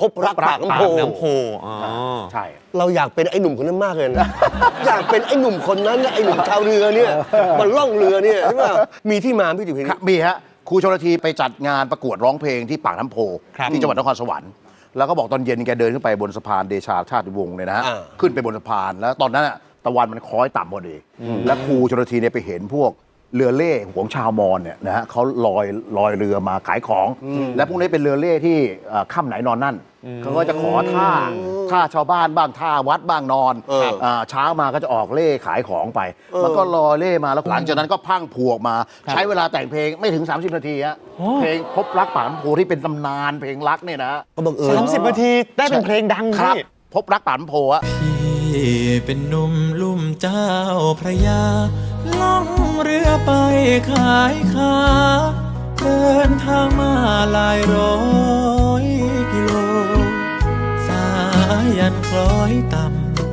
พบรักปากน้ำปาโพกน้ำโพอ๋อใช่ เราอยากเป็นไอ้หนุ่มคนนั้นมากเลยนะ อยากเป็นไอ้หนุ่มคนนั้นนะไอ้หนุ่มชาวเรือเนี่ยมันล่องเรือเนี่ยใช่ไหมมีที่มาพี่ติ๋วพี่ครับมีฮะครูชนละทีไปจัดงานประกวดร้องเพลงที่ปากน้ำโพครับที่จังหวัดนครสวรรค์แล้วก็บอกตอนเย็นแกเดินขึ้นไปบนสะพานเดชาชาติวงศ์เลยนะฮะอ่า ขึ้นไปบนสะพานแล้วตอนนั้นน่ะตะวันมันคล้อยต่ำพอดีแล้วครูชนละทีเนี่ยไปเห็นพวกเรือเล่ของชาวมอญเนี่ยนะฮะเขาลอยลอยเรือมาขายของ และพวกนี้เป็นเรือเล่ที่เอ่อค่ำไหนนอนนั่น เขาก็จะขอท่าท่าชาวบ้านบ้างท่าวัดบ้างนอนเอออ่าเช้ามาก็จะออกเล่ขายของไป มันก็ลอยเล่มาแล้วหลังจากนั้นก็พรังพรวออกมา ใช้เวลาแต่งเพลงไม่ถึง 30 นาทีฮะเพลงพบรักปากน้ำโพที่เป็นตำนานเพลงรักเนี่ยนะก็บังเอิญสามสิบนาทีได้เป็นเพลงดังครับ พี่ พบรักปากน้ำโพอะพี่เป็นหนุ่มลุ่มเจ้าพระยาล่องเรือไปขายขาเดินทางมาหลายร้ นคล้อยต่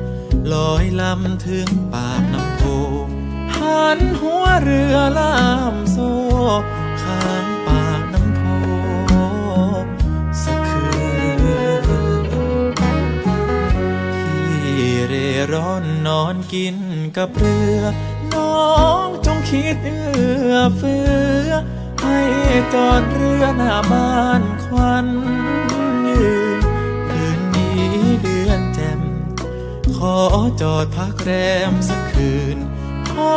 ำลอยลำถึงปากน้ำโพหันหัวเรือลามโซ่ข้างปากน้ำโพสักคืนพี่เร่ร่อนนอนกินกับเรือ น้องจงคิดเอื้อเฟื้อให้จอดเรือหน้าบ้านควัน ขอจอดพักแรมสักคืน พอ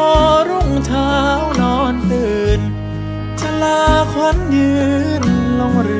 รุ่งเช้านอนตื่นชะลาควันยืนลงเรือ